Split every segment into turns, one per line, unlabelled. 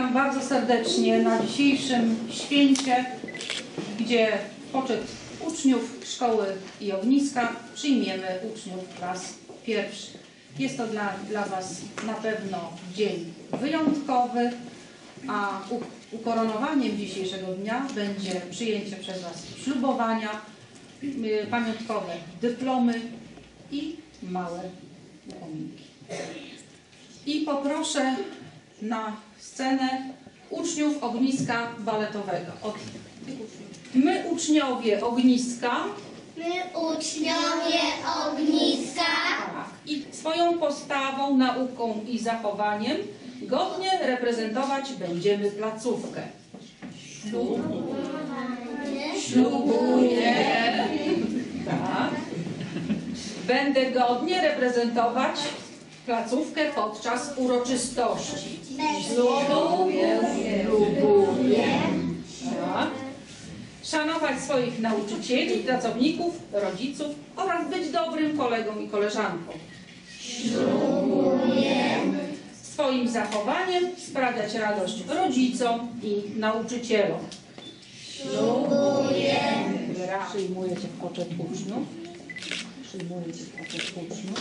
Witam bardzo serdecznie na dzisiejszym święcie, gdzie poczet uczniów Szkoły i Ogniska przyjmiemy uczniów klas pierwszych. Jest to dla, dla Was na pewno dzień wyjątkowy, a ukoronowaniem dzisiejszego dnia będzie przyjęcie przez Was ślubowania, y, pamiątkowe dyplomy i małe upominki. I poproszę na scenę uczniów ogniska baletowego. Od. My uczniowie ogniska
My uczniowie ogniska
i swoją postawą, nauką i zachowaniem godnie reprezentować będziemy placówkę. Ślubuję. Tak. Będę godnie reprezentować placówkę podczas uroczystości. Ślubuję. Ślubuję. Tak. Szanować swoich nauczycieli, pracowników, rodziców oraz być dobrym kolegą i koleżanką. Swoim zachowaniem sprawiać radość rodzicom i nauczycielom. Przyjmujecie w poczet uczniów. Przyjmujecie.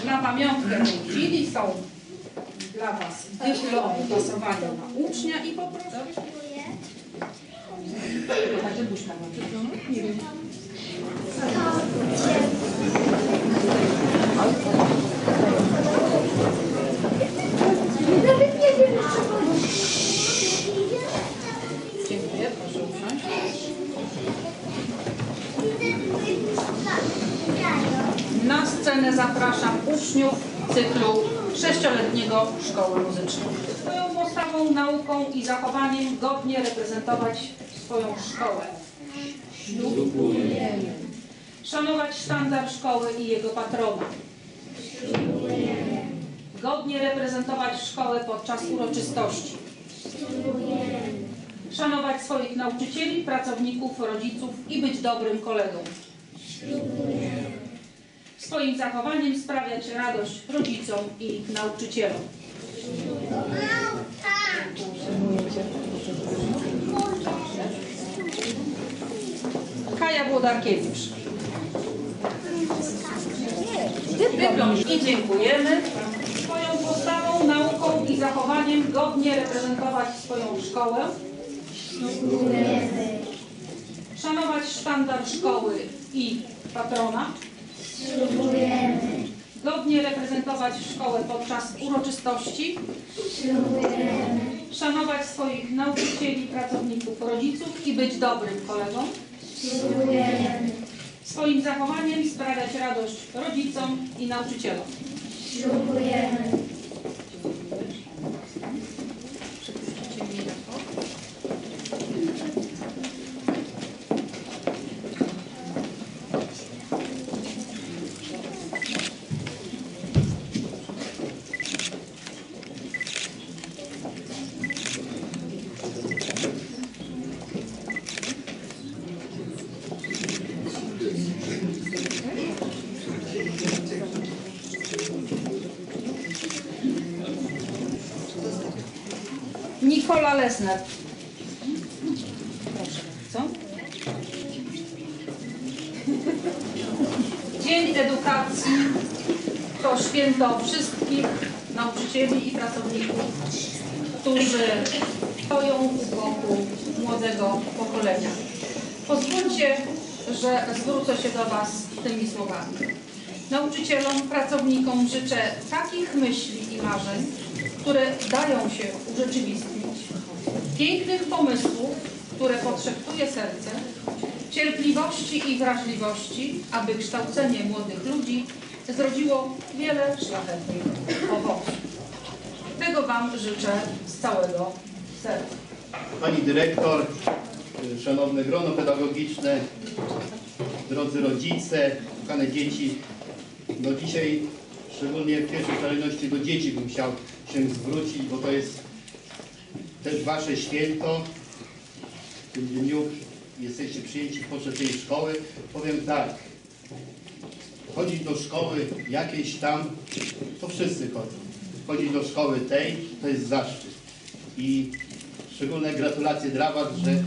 Na pamiątkę chwili są dla Was dyplomy pasowania na ucznia i poproszę. Także buźka ma dyplom. Nie wiem.
Nawet nie wiem,
Dziękuję, proszę usiąść. Zapraszam uczniów cyklu sześcioletniego Szkoły Muzycznej. Swoją postawą, nauką i zachowaniem godnie reprezentować swoją szkołę. Ślubujemy. Szanować sztandar szkoły i jego patrona. Godnie reprezentować szkołę podczas uroczystości. Szanować swoich nauczycieli, pracowników, rodziców i być dobrym kolegą. Swoim zachowaniem sprawiać radość rodzicom i nauczycielom. Kaja Włodarkiewicz. Dyplom i dziękujemy. Swoją postawą, nauką i zachowaniem godnie reprezentować swoją szkołę. Szanować sztandar szkoły i patrona. Godnie reprezentować szkołę podczas uroczystości. Szanować swoich nauczycieli, pracowników, rodziców i być dobrym kolegą. Swoim zachowaniem sprawiać radość rodzicom i nauczycielom. Mnie bardzo. Dzień Edukacji to święto wszystkich nauczycieli i pracowników, którzy stoją u boku młodego pokolenia. Pozwólcie, że zwrócę się do Was tymi słowami. Nauczycielom, pracownikom życzę takich myśli i marzeń, które dają się urzeczywistnić, pięknych pomysłów, które podszeptuje serce, cierpliwości i wrażliwości, aby kształcenie młodych ludzi zrodziło wiele szlachetnych owoców. Tego Wam życzę z całego serca.
Pani dyrektor, szanowne grono pedagogiczne, drodzy rodzice, kochane dzieci. No dzisiaj, szczególnie w pierwszej kolejności do dzieci bym chciał się zwrócić, bo to jest też Wasze święto. W tym dniu jesteście przyjęci podczas tej szkoły. Powiem tak, chodzić do szkoły jakiejś tam, to wszyscy chodzą. Chodzić do szkoły tej, to jest zaszczyt. I szczególne gratulacje dla Was, że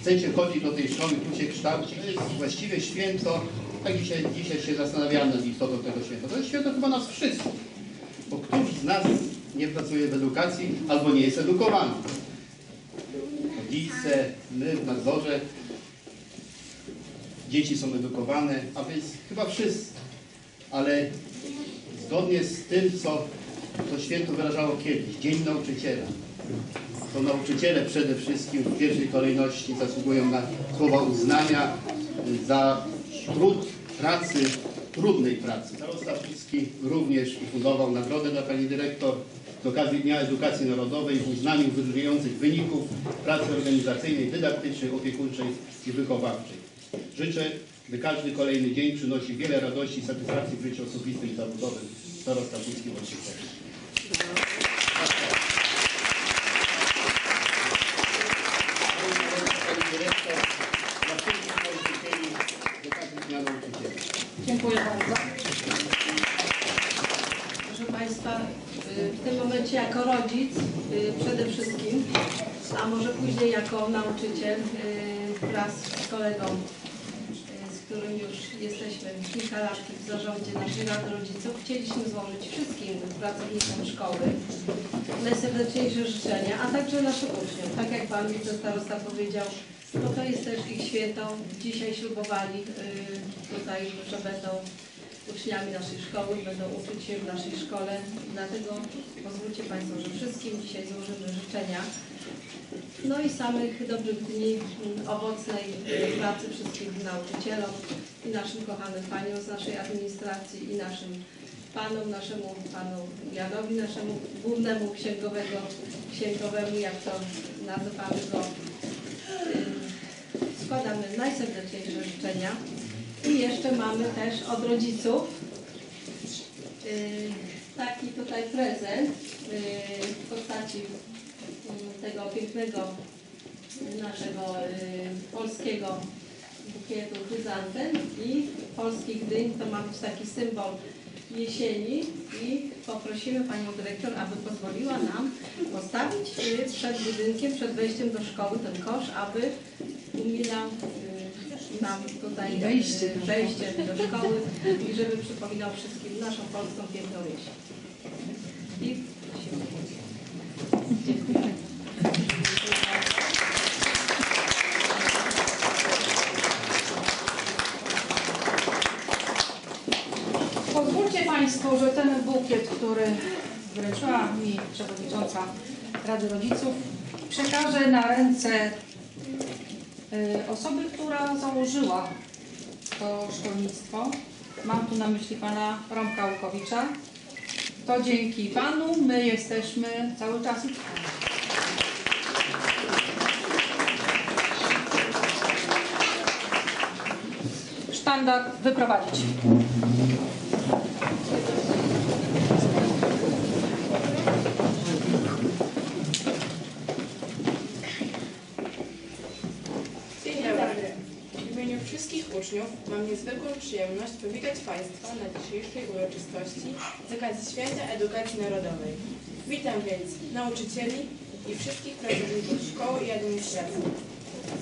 chcecie chodzić do tej szkoły, tu się kształcić. To jest właściwie święto, tak dzisiaj, dzisiaj się zastanawiamy nad istotą tego święta. To jest święto chyba nas wszystkich, bo któż z nas nie pracuje w edukacji albo nie jest edukowany. Rodzice, my w nadzorze, dzieci są edukowane, a więc chyba wszyscy. Ale zgodnie z tym, co to święto wyrażało kiedyś, Dzień Nauczyciela, to nauczyciele przede wszystkim w pierwszej kolejności zasługują na słowa uznania za trud pracy, trudnej pracy. Starosta Pucki również ufundował nagrodę dla pani dyrektor z okazji Dnia Edukacji Narodowej w uznaniu wyróżniających wyników pracy organizacyjnej, dydaktycznej, opiekuńczej i wychowawczej. Życzę, by każdy kolejny dzień przynosił wiele radości i satysfakcji w życiu osobistym i zawodowym. Starosta Pucki Wojciech Koch. Pani dyrektor, dla wszystkich nauczycieli z okazji Dnia Nauczyciela.
Dziękuję bardzo.
Proszę Państwa, y, w tym momencie jako rodzic y, przede wszystkim, a może później jako nauczyciel y, wraz z kolegą, y, z którym już jesteśmy kilka lat w zarządzie naszej Rady Rodziców, chcieliśmy złożyć wszystkim pracownikom szkoły najserdeczniejsze życzenia, a także naszym uczniom. Tak jak Pan wicestarosta powiedział, no to jest też ich święto. Dzisiaj ślubowali y, tutaj, że będą uczniami naszej szkoły, będą uczyć się w naszej szkole. Dlatego pozwólcie Państwo, że wszystkim dzisiaj złożymy życzenia. No i samych dobrych dni, owocnej pracy wszystkim nauczycielom i naszym kochanym paniom z naszej administracji i naszym panom, naszemu panu Janowi, naszemu głównemu księgowego, księgowemu, jak to nazywamy go. Składamy najserdeczniejsze życzenia. I jeszcze mamy też od rodziców y, taki tutaj prezent y, w postaci y, tego pięknego naszego polskiego bukietu chryzantem i polskich dyń. To ma być taki symbol jesieni i poprosimy Panią Dyrektor, aby pozwoliła nam postawić przed budynkiem, przed wejściem do szkoły ten kosz, aby umilał nam tutaj y,
Wejście do
wejście do szkoły i żeby przypominał wszystkim naszą polską piękną jesień. I. Dziękuję.
Pozwólcie Państwo, że ten bukiet, który wręczyła mi przewodnicząca Rady Rodziców, przekażę na ręce osoby, która założyła to szkolnictwo. Mam tu na myśli pana Romka Łukowicza. To dzięki panu my jesteśmy cały czas i trwamy. Sztandar wyprowadzić.
Dzień dobry. W imieniu wszystkich uczniów mam niezwykłą przyjemność powitać Państwa na dzisiejszej uroczystości z okazji Święta Edukacji Narodowej. Witam więc nauczycieli i wszystkich pracowników szkoły i administracji.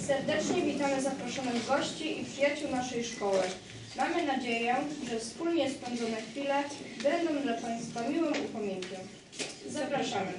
Serdecznie witamy zaproszonych gości i przyjaciół naszej szkoły. Mamy nadzieję, że wspólnie spędzone chwile będą dla Państwa miłym upomnieniem. Zapraszamy.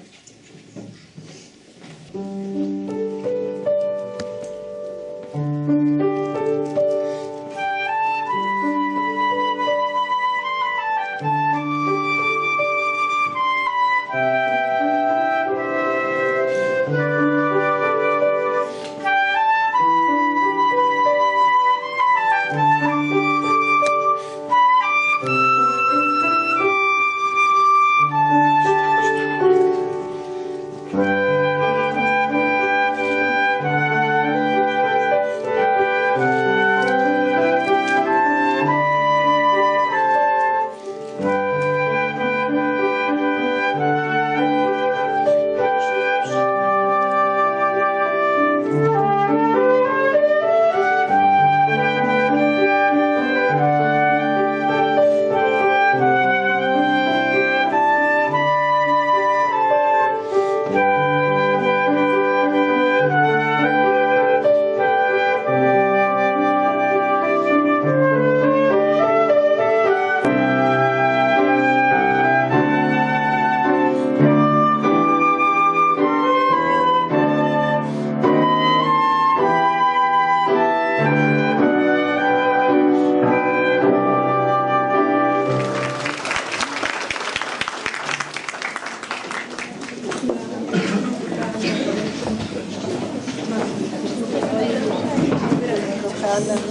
만나는.